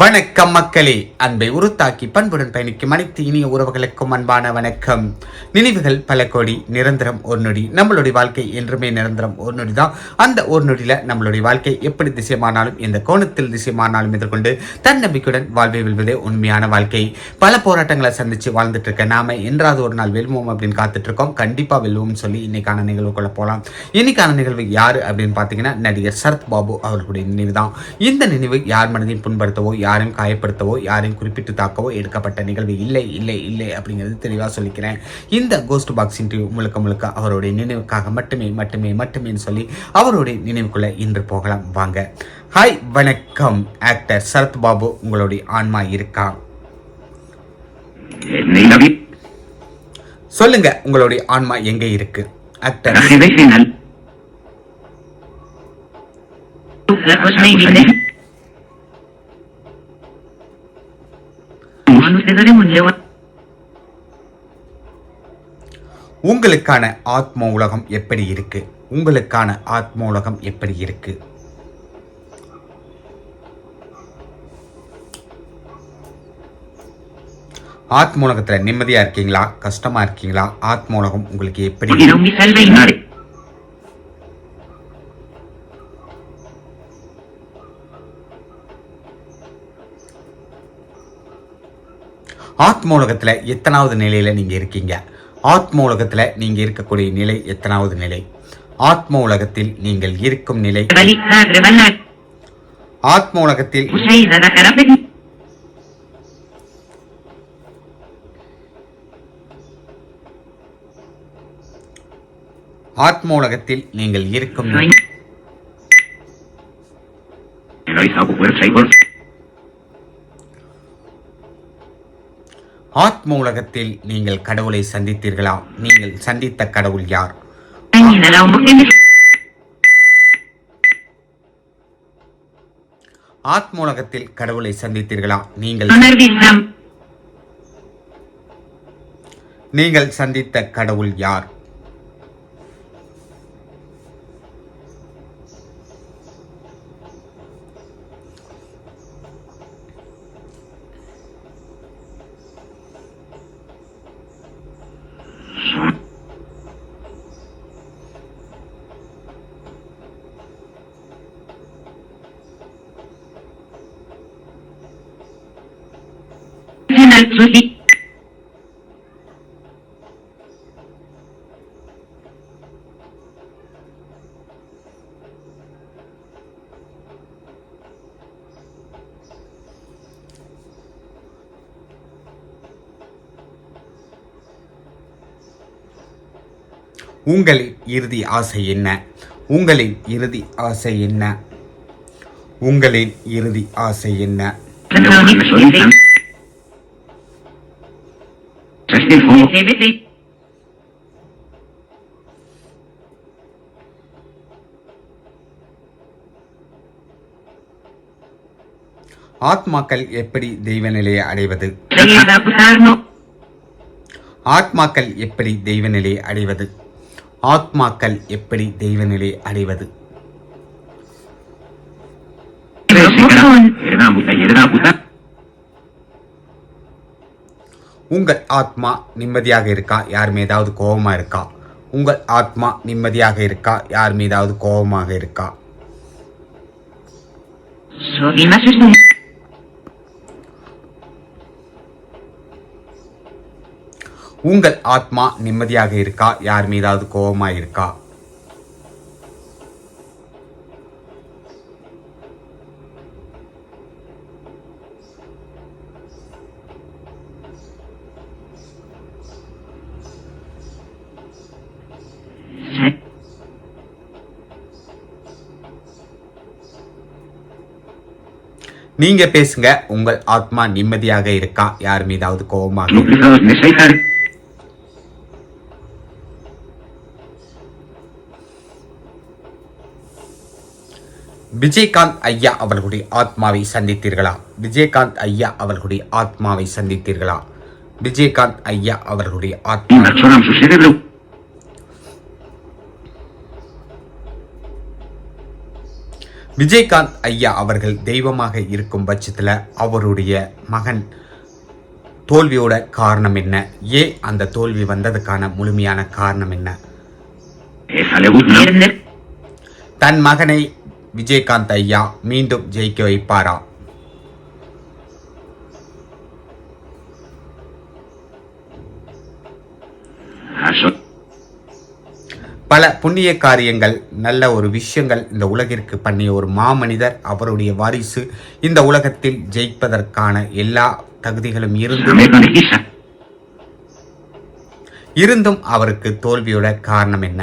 வணக்கம் மக்களே. அன்பை உருத்தாக்கி பண்புடன் பயணிக்கும் அனைத்து இனிய உறவுகளுக்கும் அன்பான வணக்கம். நினைவுகள் பல கோடி நிரந்தரம் ஒரு நொடி. நம்மளுடைய வாழ்க்கை என்றுமே நிரந்தரம் ஒரு நொடி தான். அந்த ஒரு நொடியில் நம்மளுடைய வாழ்க்கை எப்படி திசைமானாலும் எந்த கோணத்தில் திசைமானாலும் எதிர்கொண்டு தன்னம்பிக்கையுடன் வாழ்வை வெல்வதே உண்மையான வாழ்க்கை. பல போராட்டங்களை சந்தித்து வாழ்ந்துட்டு இருக்க நாம என்றாவது ஒரு நாள் வெல்வோம் அப்படின்னு காத்துட்டு இருக்கோம் கண்டிப்பா வெல்வோம்னு சொல்லி இன்னைக்கான நிகழ்வுக்குள்ள போகலாம் இன்னைக்கான நிகழ்வு யாரு அப்படின்னு பார்த்தீங்கன்னா நடிகர் சரத் பாபு அவர்களுடைய நினைவு தான். இந்த நினைவு யார் மனதையும் புண்படுத்தவோ யார் யாரையும் காயப்படுத்தவோ யாரையும் குறிப்பிட்டு தாக்கவோ எடுக்கப்பட்ட நிகழ்வு இல்லை இல்லை இல்லை அப்படிங்கிறது தெளிவாக சொல்லிக்கிறேன். இந்த கோஸ்ட் பாக்ஸ் இன்டர்வியூ முழுக்க முழுக்க அவருடைய நினைவுக்காக மட்டுமே மட்டுமே மட்டுமேன்னு சொல்லி அவருடைய நினைவுக்குள்ள இன்று போகலாம். வாங்க. ஹாய் வணக்கம். ஆக்டர் சரத் பாபு உங்களுடைய ஆன்மா இருக்கா? சொல்லுங்க உங்களுடைய ஆன்மா எங்க இருக்கு? Actor daremos llevar. உங்களுக்கான ஆத்ம உலகம் எப்படி இருக்கு? உங்களுக்கான ஆத்ம உலகம் எப்படி இருக்கு? ஆத்ம உலகத்துல நிம்மதியா இருக்கீங்களா? கஷ்டமா இருக்கீங்களா? ஆத்ம உலகம் உங்களுக்கு எப்படி ஆத்ம எத்தனாவது நிலையில் நீங்க இருக்கீங்க ஆத்ம உலகத்துல நீங்க இருக்கக்கூடிய நிலை எத்தனாவது நிலை ஆத்ம உலகத்தில் நீங்கள் இருக்கும் நிலை ஆத்ம உலகத்தில் ஆத்ம உலகத்தில் நீங்கள் இருக்கும் நிலை ஆத்ம உலகத்தில் நீங்கள் கடவுளை சந்தித்தீர்களா நீங்கள் சந்தித்த கடவுள் யார். ஆத்ம உலகத்தில் கடவுளை சந்தித்தீர்களா நீங்கள். நீங்கள் சந்தித்த கடவுள் யார் Susi. உங்களின் இறுதி ஆசை என்ன? உங்களின் இறுதி ஆசை என்ன? உங்களின் இறுதி ஆசை என்ன? Solizan. ஆத்மாக்கள் எப்படி தெய்வ நிலையை அடைவது? ஆத்மாக்கள் எப்படி தெய்வ நிலையை அடைவது? ஆத்மாக்கள் எப்படி தெய்வ நிலையை அடைவது? Yerda உங்கள் ஆத்மா நிம்மதியாக இருக்கா? யார் மீதாவது கோபமா இருக்கா? உங்கள் ஆத்மா நிம்மதியாக இருக்கா? யார் மீதாவது கோபமாக இருக்கா? உங்கள் ஆத்மா நிம்மதியாக இருக்கா? யார் மீதாவது கோபமா இருக்கா? நீங்க பேசுங்க. உங்கள் ஆத்மா நிம்மதியாக இருக்கா? யார் மீதாவது கோபமாக. விஜயகாந்த் ஐயா அவர்களுடைய ஆத்மாவை சந்தித்தீர்களா? விஜயகாந்த் ஐயா அவர்களுடைய ஆத்மாவை சந்தித்தீர்களா? விஜயகாந்த் ஐயா அவர்களுடைய ஆத்மா விஜயகாந்த் ஐயா அவர்கள் தெய்வமாக இருக்கும் பட்சத்தில் அவருடைய மகன் தோல்வியோட காரணம் என்ன? ஏன் அந்த தோல்வி வந்ததுக்கான முழுமையான காரணம் என்ன? தன் மகனை விஜயகாந்த் ஐயா மீண்டும் ஜெயிக்க வைப்பாரா? பல புண்ணிய காரியங்கள் நல்ல ஒரு விஷயங்கள் இந்த உலகிற்கு பண்ணிய ஒரு மாமனிதர் அவருடைய வாரிசு இந்த உலகத்தில் ஜெயிப்பதற்கான எல்லா தகுதிகளும் Isa. இருந்தும் அவருக்கு தோல்வியோட காரணம் என்ன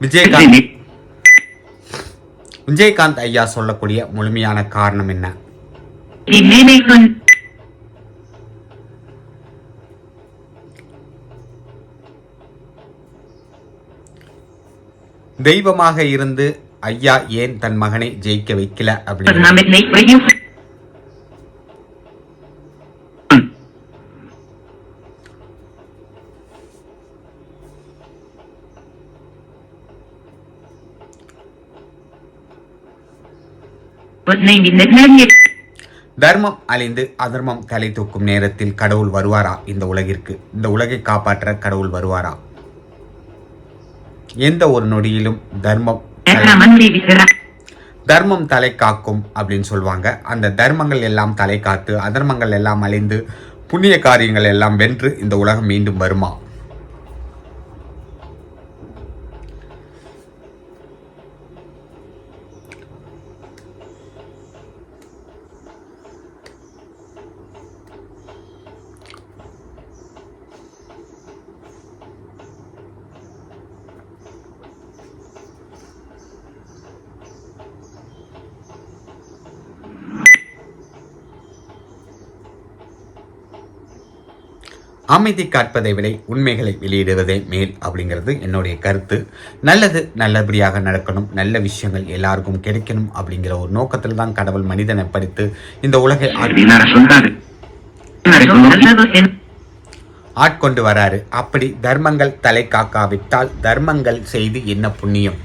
விஜயகாந்த். விஜயகாந்த் ஐயா சொல்லக்கூடிய முழுமையான காரணம் என்ன தெய்வமாக இருந்து ஐயா ஏன் தன் மகனை ஜெயிக்க வைக்கல? அப்படின்னு. தர்மம் அழிந்து அதர்மம் தலை தூக்கும் நேரத்தில் கடவுள் வருவாரா இந்த உலகிற்கு? இந்த உலகை காப்பாற்ற கடவுள் வருவாரா? எந்த ஒரு நொடியிலும் தர்மம். தர்மம் தலை காக்கும் அப்படின்னு சொல்லுவாங்க அந்த தர்மங்கள் எல்லாம் தலை காத்து அதர்மங்கள் எல்லாம் அழிந்து புண்ணிய காரியங்கள் எல்லாம் வென்று இந்த உலகம் மீண்டும் வருமா அமைதி காட்பதை விட உண்மைகளை வெளியிடுவதே மேல் அப்படிங்கிறது என்னுடைய கருத்து. நல்லது நல்லபடியாக நடக்கணும் நல்ல விஷயங்கள் எல்லாருக்கும் கிடைக்கணும் அப்படிங்கிற ஒரு நோக்கத்தில் தான் கடவுள் மனிதனை படித்து இந்த உலகை. ஆட்கொண்டு வராரு. அப்படி தர்மங்கள் தலை காக்காவிட்டால் தர்மங்கள் செய்து என்ன புண்ணியம்?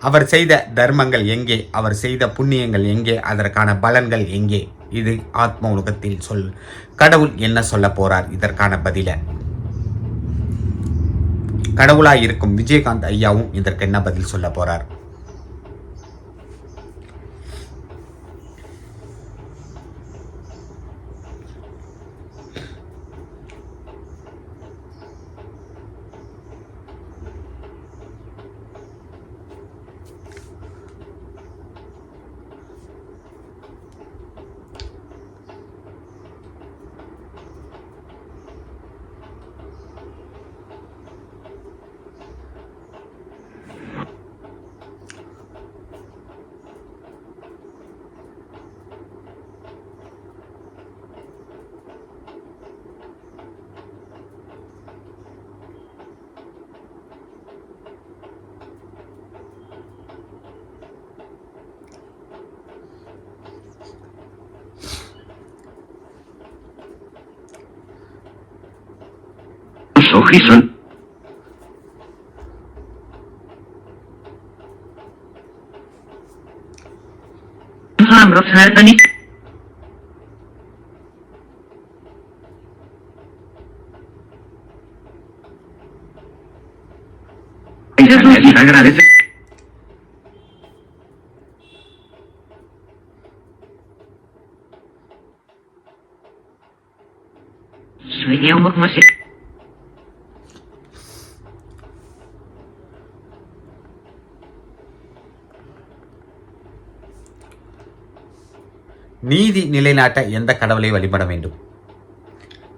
அவர் செய்த தர்மங்கள் எங்கே? அவர் செய்த புண்ணியங்கள் எங்கே? அதற்கான பலன்கள் எங்கே? இது ஆத்ம உலகத்தில் சொல். கடவுள் என்ன சொல்ல போறார்? இதற்கான பதில. கடவுளாய் இருக்கும் விஜயகாந்த் ஐயாவும் இதற்கு என்ன பதில் சொல்ல போறார்? prison. فهم رسالتني Ella. Soy yo, நீதி நிலைநாட்ட எந்த கடவுளை வழிபட வேண்டும்?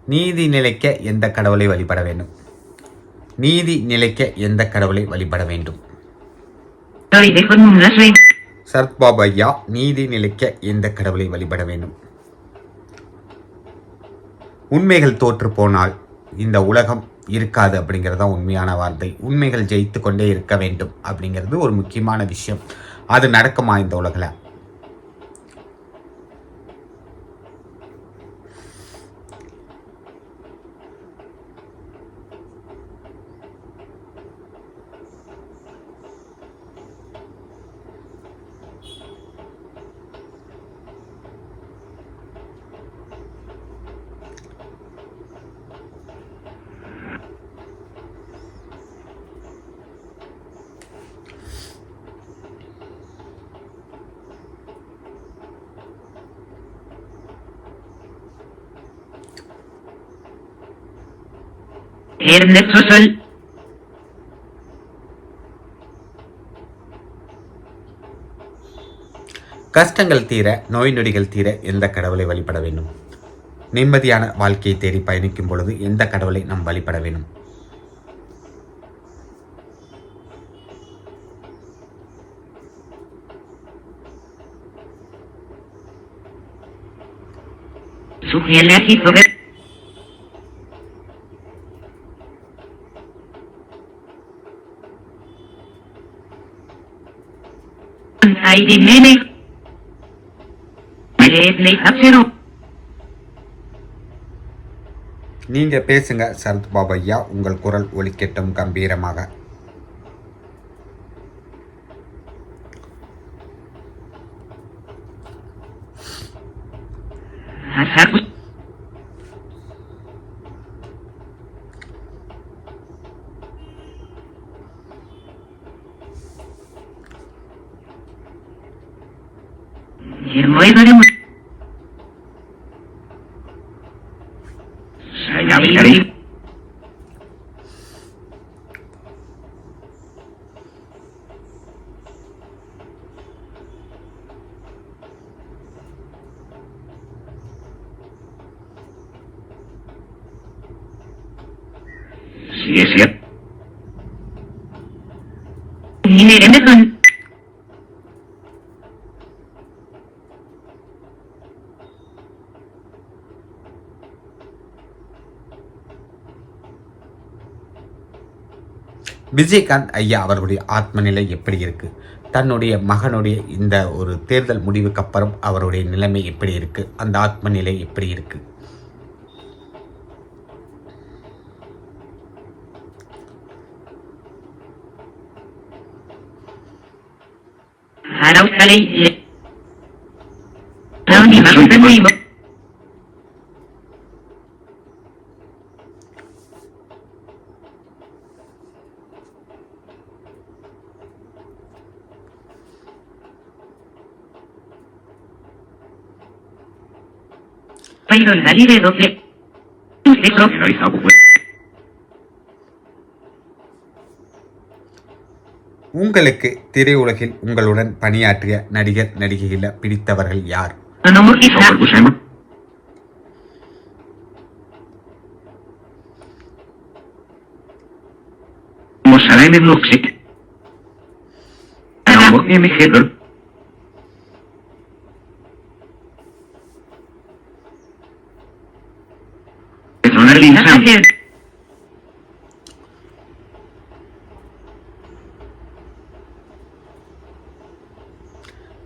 நீதி நிலைக்க எந்த கடவுளை வழிபட வேண்டும்? நீதி நிலைக்க எந்த கடவுளை வழிபட வேண்டும்? Soy நீதி நிலைக்க எந்த கடவுளை வழிபட வேண்டும்? உண்மைகள் தோற்று போனால் இந்த உலகம் இருக்காது அப்படிங்கிறது தான் உண்மையான வார்த்தை. உண்மைகள் ஜெயித்து கொண்டே இருக்க வேண்டும் அப்படிங்கிறது ஒரு முக்கியமான விஷயம். அது நடக்குமா இந்த உலகில்? தேர்ந்தெடுத்து கஷ்டங்கள் தீர நோய் நொடிகள் தீர எந்த கடவுளை வழிபட வேண்டும்? நிம்மதியான வாழ்க்கையை தேடி பயணிக்கும் பொழுது எந்த கடவுளை நாம் வழிபட வேண்டும்? Sugiere aquí. Aire nene. Aire நீங்க பேசுங்க சரத் உங்கள் குரல் ஒலிக்கட்டும் கம்பீரமாக. இருநூறு தர முடியும் Sí, es cierto. Y miren, Vijayakanth ஐயா அவர்களுடைய ஆத்ம நிலை எப்படி இருக்கு தன்னுடைய மகனுடைய இந்த ஒரு தேர்தல் முடிவுக்கு அப்புறம் அவருடைய நிலைமை எப்படி இருக்கு அந்த ஆத்ம நிலை எப்படி இருக்கு Araukale. Pero el Dalí de doble. Eso. உங்களுக்கு திரையுலகில் உங்களுடன் பணியாற்றிய நடிகர் நடிகைகளை பிடித்தவர்கள் யார் en Luxik. Mo que linsan.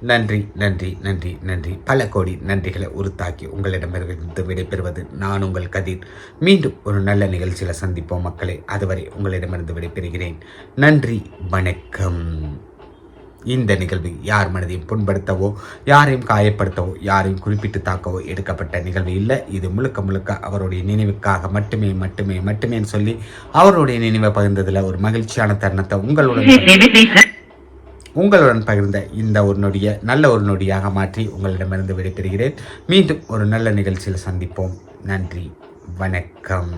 நன்றி நன்றி நன்றி நன்றி. பல கோடி நன்றிகளை உருத்தாக்கி உங்களிடமிருந்து விடைபெறுவது நான் உங்கள் கதிர். மீண்டும் ஒரு நல்ல நிகழ்ச்சியில் சந்திப்போம் மக்களே. அதுவரை உங்களிடமிருந்து விடைபெறுகிறேன். நன்றி வணக்கம். இந்த நிகழ்வு யார் மனதையும் புண்படுத்தவோ யாரையும் காயப்படுத்தவோ யாரையும் குறிப்பிட்டு தாக்கவோ எடுக்கப்பட்ட நிகழ்வு இல்லை. இது முழுக்க முழுக்க அவருடைய நினைவுக்காக மட்டுமே மட்டுமே மட்டுமே சொல்லி அவருடைய நினைவை பகிர்ந்ததில் ஒரு மகிழ்ச்சியான தருணத்தை உங்களுடன் உங்களுடன் பகிர்ந்த இந்த ஒரு நொடியை நல்ல ஒரு நொடியாக மாற்றி உங்களிடமிருந்து விடைபெறுகிறேன். மீண்டும் ஒரு நல்ல நிகழ்ச்சியில் சந்திப்போம். நன்றி வணக்கம்.